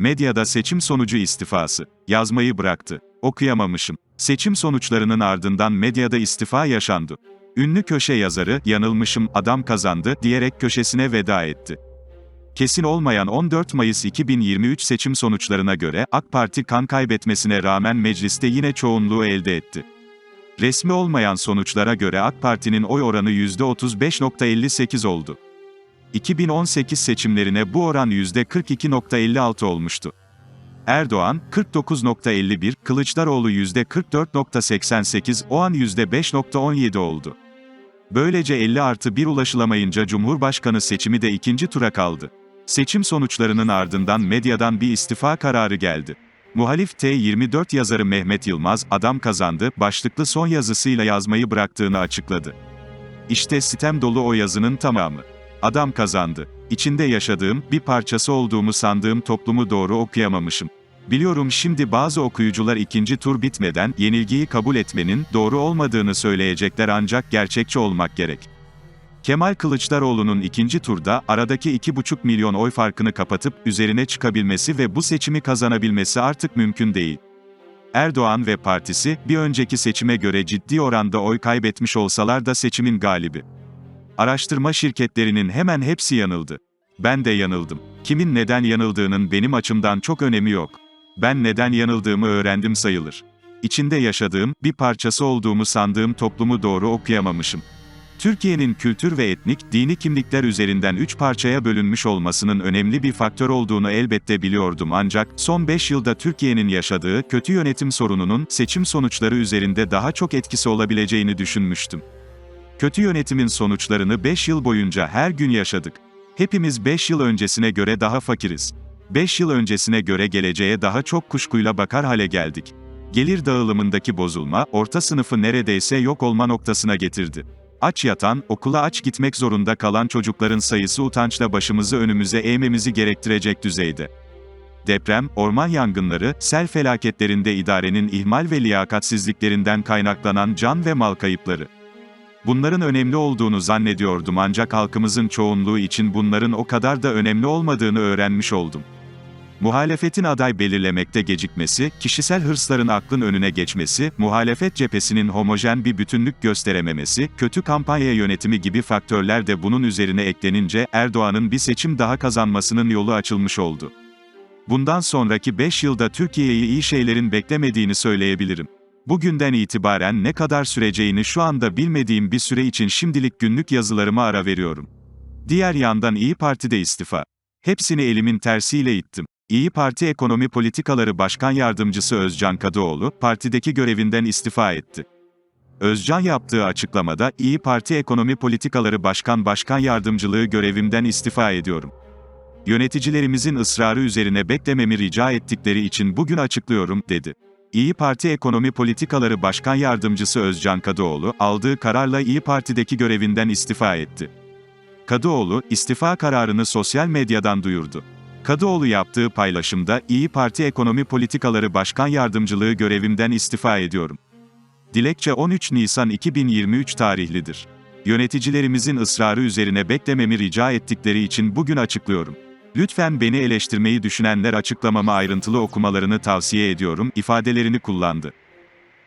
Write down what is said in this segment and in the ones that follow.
Medyada seçim sonucu istifası. Yazmayı bıraktı. Okuyamamışım. Seçim sonuçlarının ardından medyada istifa yaşandı. Ünlü köşe yazarı, yanılmışım, adam kazandı, diyerek köşesine veda etti. Kesin olmayan 14 Mayıs 2023 seçim sonuçlarına göre, AK Parti kan kaybetmesine rağmen mecliste yine çoğunluğu elde etti. Resmi olmayan sonuçlara göre AK Parti'nin oy oranı %35.58 oldu. 2018 seçimlerine bu oran %42.56 olmuştu. Erdoğan, 49.51, Kılıçdaroğlu %44.88, Oğan %5.17 oldu. Böylece 50 artı 1 ulaşılamayınca Cumhurbaşkanı seçimi de ikinci tura kaldı. Seçim sonuçlarının ardından medyadan bir istifa kararı geldi. Muhalif T24 yazarı Mehmet Yılmaz, adam kazandı, başlıklı son yazısıyla yazmayı bıraktığını açıkladı. İşte sitem dolu o yazının tamamı. Adam kazandı. İçinde yaşadığım, bir parçası olduğumu sandığım toplumu doğru okuyamamışım. Biliyorum şimdi bazı okuyucular ikinci tur bitmeden, yenilgiyi kabul etmenin, doğru olmadığını söyleyecekler ancak gerçekçi olmak gerek. Kemal Kılıçdaroğlu'nun ikinci turda, aradaki 2,5 milyon oy farkını kapatıp, üzerine çıkabilmesi ve bu seçimi kazanabilmesi artık mümkün değil. Erdoğan ve partisi, bir önceki seçime göre ciddi oranda oy kaybetmiş olsalar da seçimin galibi. Araştırma şirketlerinin hemen hepsi yanıldı. Ben de yanıldım. Kimin neden yanıldığının benim açımdan çok önemi yok. Ben neden yanıldığımı öğrendim sayılır. İçinde yaşadığım, bir parçası olduğumu sandığım toplumu doğru okuyamamışım. Türkiye'nin kültür ve etnik, dini kimlikler üzerinden üç parçaya bölünmüş olmasının önemli bir faktör olduğunu elbette biliyordum ancak, son 5 yılda Türkiye'nin yaşadığı kötü yönetim sorununun, seçim sonuçları üzerinde daha çok etkisi olabileceğini düşünmüştüm. Kötü yönetimin sonuçlarını 5 yıl boyunca her gün yaşadık. Hepimiz 5 yıl öncesine göre daha fakiriz. 5 yıl öncesine göre geleceğe daha çok kuşkuyla bakar hale geldik. Gelir dağılımındaki bozulma, orta sınıfı neredeyse yok olma noktasına getirdi. Aç yatan, okula aç gitmek zorunda kalan çocukların sayısı utançla başımızı önümüze eğmemizi gerektirecek düzeyde. Deprem, orman yangınları, sel felaketlerinde idarenin ihmal ve liyakatsizliklerinden kaynaklanan can ve mal kayıpları. Bunların önemli olduğunu zannediyordum ancak halkımızın çoğunluğu için bunların o kadar da önemli olmadığını öğrenmiş oldum. Muhalefetin aday belirlemekte gecikmesi, kişisel hırsların aklın önüne geçmesi, muhalefet cephesinin homojen bir bütünlük gösterememesi, kötü kampanya yönetimi gibi faktörler de bunun üzerine eklenince Erdoğan'ın bir seçim daha kazanmasının yolu açılmış oldu. Bundan sonraki 5 yılda Türkiye'yi iyi şeylerin beklemediğini söyleyebilirim. Bugünden itibaren ne kadar süreceğini şu anda bilmediğim bir süre için şimdilik günlük yazılarıma ara veriyorum. Diğer yandan İyi Parti'de istifa. Hepsini elimin tersiyle ittim. İyi Parti Ekonomi Politikaları Başkan Yardımcısı Özcan Kadıoğlu, partideki görevinden istifa etti. Özcan yaptığı açıklamada, İyi Parti Ekonomi Politikaları Başkan Başkan Yardımcılığı görevimden istifa ediyorum. Yöneticilerimizin ısrarı üzerine beklememi rica ettikleri için bugün açıklıyorum, dedi. İyi Parti Ekonomi Politikaları Başkan Yardımcısı Özcan Kadıoğlu, aldığı kararla İyi Parti'deki görevinden istifa etti. Kadıoğlu, istifa kararını sosyal medyadan duyurdu. Kadıoğlu yaptığı paylaşımda, İyi Parti Ekonomi Politikaları Başkan Yardımcılığı görevimden istifa ediyorum. Dilekçe 13 Nisan 2023 tarihlidir. Yöneticilerimizin ısrarı üzerine beklememi rica ettikleri için bugün açıklıyorum. Lütfen beni eleştirmeyi düşünenler açıklamamı ayrıntılı okumalarını tavsiye ediyorum, ifadelerini kullandı.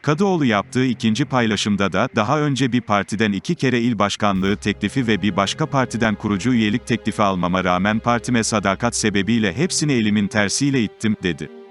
Kadıoğlu yaptığı ikinci paylaşımda da, daha önce bir partiden iki kere il başkanlığı teklifi ve bir başka partiden kurucu üyelik teklifi almama rağmen partime sadakat sebebiyle hepsini elimin tersiyle ittim, dedi.